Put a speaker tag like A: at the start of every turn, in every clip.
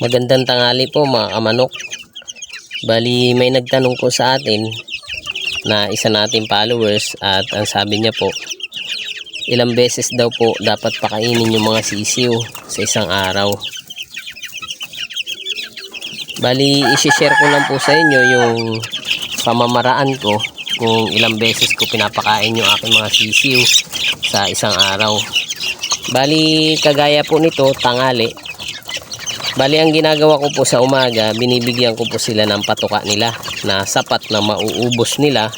A: Magandang tangali po mga kamanok. Bali may nagtanong po sa atin na isa nating followers at ang sabi niya po ilang beses daw po dapat pakainin yung mga sisiw sa isang araw. Bali isi-share ko lang po sa inyo yung pamamaraan ko kung ilang beses ko pinapakain yung aking mga sisiw sa isang araw. Bali kagaya po nito tangali Bali ang ginagawa ko po sa umaga, binibigyan ko po sila ng patuka nila na sapat na mauubos nila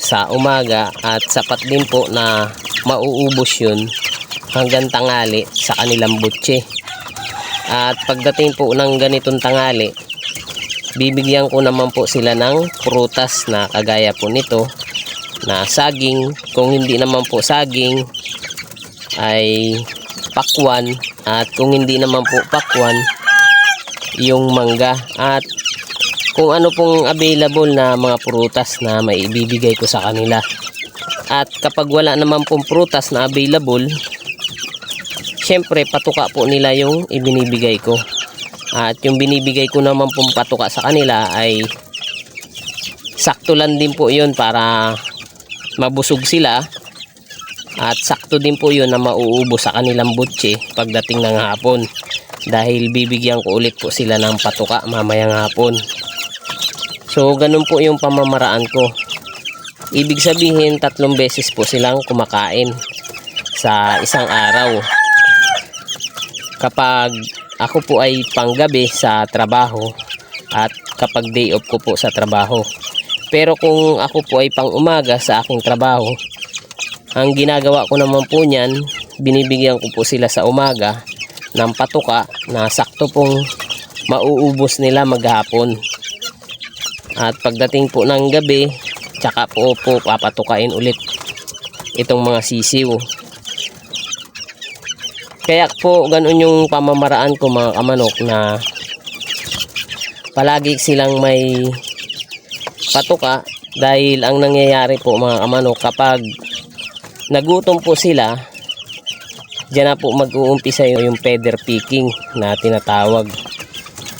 A: sa umaga at sapat din po na mauubos yun hanggang tangali sa kanilang butse. At pagdating po ng ganitong tangali, bibigyan ko naman po sila ng prutas na kagaya po nito na saging. Kung hindi naman po saging, ay pakwan at kung hindi naman po pakwan yung mangga. At kung ano pong available na mga prutas na maibibigay ko sa kanila. At kapag wala naman pong prutas na available syempre patuka po nila yung ibinibigay ko. At yung binibigay ko naman pong patuka sa kanila ay sakto lang din po yun para mabusog sila at sakto din po yun na mauubos sa kanilang butche pagdating ng hapon. Dahil bibigyan ko ulit po sila ng patuka mamayang hapon. So ganun po yung pamamaraan ko. Ibig sabihin tatlong beses po silang kumakain sa isang araw. Kapag ako po ay panggabi sa trabaho at kapag day off ko po sa trabaho. Pero kung ako po ay pang umaga sa aking trabaho, ang ginagawa ko naman po niyan, binibigyan ko po sila sa umaga ng patuka na sakto pong mauubos nila maghapon. At pagdating po ng gabi, tsaka po po papatukain ulit itong mga sisiw. Kaya po ganun yung pamamaraan ko mga kamanok na palagi silang may patuka dahil ang nangyayari po mga kamanok kapag nagutom po sila. Dyan na po mag-uumpisa yung feather picking na tinatawag.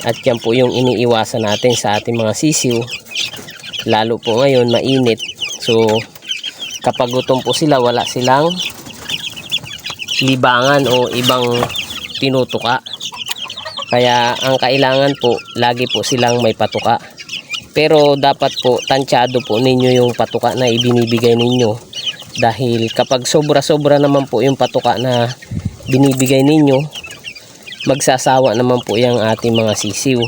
A: At yan po yung iniiwasan natin sa ating mga sisiw. Lalo po ngayon mainit. So kapag gutom po sila wala silang libangan o ibang tinutuka. Kaya ang kailangan po lagi po silang may patuka. Pero dapat po tansyado po ninyo yung patuka na ibinibigay ninyo dahil kapag sobra-sobra naman po yung patuka na binibigay ninyo magsasawa naman po yung ating mga sisiw.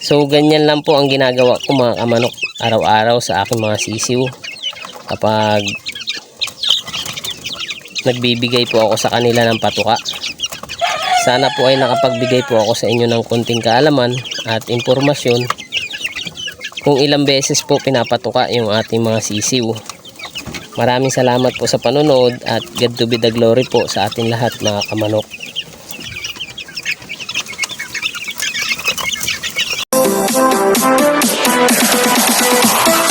A: So ganyan lang po ang ginagawa ko mga kamanok araw-araw sa aking mga sisiw. Kapag nagbibigay po ako sa kanila ng patuka sana po ay nakapagbigay po ako sa inyo ng konting kaalaman at impormasyon kung ilang beses po pinapatuka yung ating mga sisiw Maraming salamat po sa panonood at God to be the glory po sa atin lahat mga kamanok. Thank you.